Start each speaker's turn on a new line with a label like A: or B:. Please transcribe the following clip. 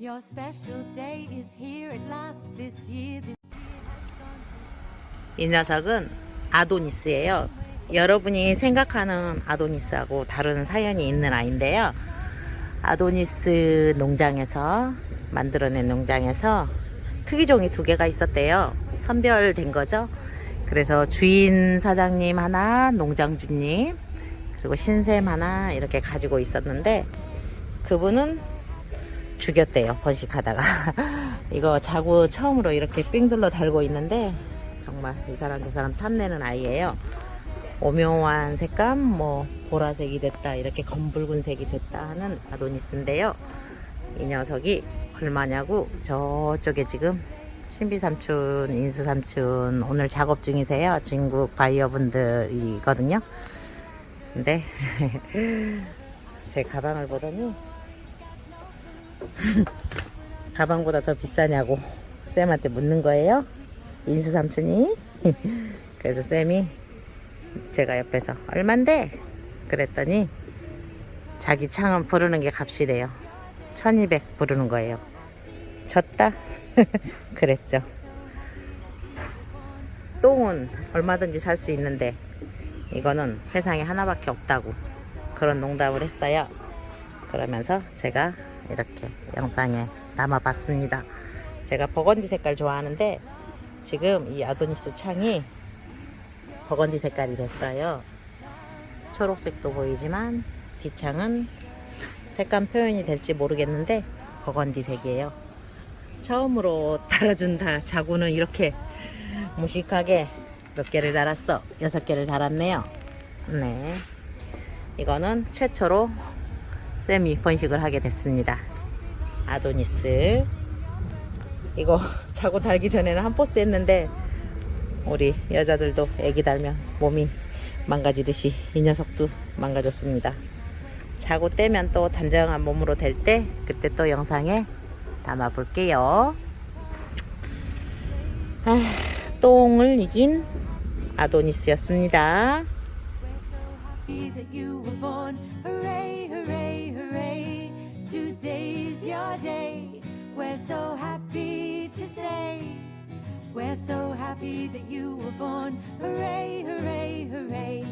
A: Your special day is here at last this year. This
B: 이 녀석은 아도니스예요. 여러분이 생각하는 아도니스하고 다른 사연이 있는 아이인데요. 아도니스 농장에서 만들어낸 농장에서 특이종이 두 개가 있었대요. 선별된 거죠. 그래서 주인 사장님 하나, 농장주님, 그리고 신샘 하나 이렇게 가지고 있었는데 그분은 죽였대요. 번식하다가. 이거 자고 처음으로 이렇게 삥 둘러 달고 있는데 정말 이 사람 저 사람 탐내는 아이예요. 오묘한 색감, 뭐 보라색이 됐다, 이렇게 검붉은색이 됐다 하는 아도니스인데요. 이 녀석이 얼마냐고 저쪽에 지금 신비 삼촌, 인수 삼촌 오늘 작업 중이세요. 중국 바이어분들이거든요. 근데 제 가방을 보더니 가방보다 더 비싸냐고 쌤한테 묻는 거예요. 인수 삼촌이. 그래서 쌤이 제가 옆에서 얼만데? 그랬더니 자기 창은 부르는 게 값이래요. 1200 부르는 거예요. 졌다? 그랬죠. 똥은 얼마든지 살 수 있는데 이거는 세상에 하나밖에 없다고 그런 농담을 했어요. 그러면서 제가 이렇게 영상에 담아봤습니다. 제가 버건디 색깔 좋아하는데 지금 이 아도니스 창이 버건디 색깔이 됐어요. 초록색도 보이지만 뒷창은 색감 표현이 될지 모르겠는데 버건디 색이에요. 처음으로 달아준 다 자구는 이렇게 무식하게 몇 개를 달았어? 여섯 개를 달았네요. 네. 이거는 최초로 쌤이 번식을 하게 됐습니다. 아도니스. 이거 자고 달기 전에는 한 포스 했는데 우리 여자들도 애기 달면 몸이 망가지듯이 이 녀석도 망가졌습니다. 자고 떼면 또 단정한 몸으로 될 때 그때 또 영상에 담아 볼게요. 아, 똥을 이긴 아도니스였습니다.
A: Happy that you were born. Hooray, hooray, hooray. Today's your day. We're so happy to say. We're so happy that you were born. Hooray, hooray, hooray.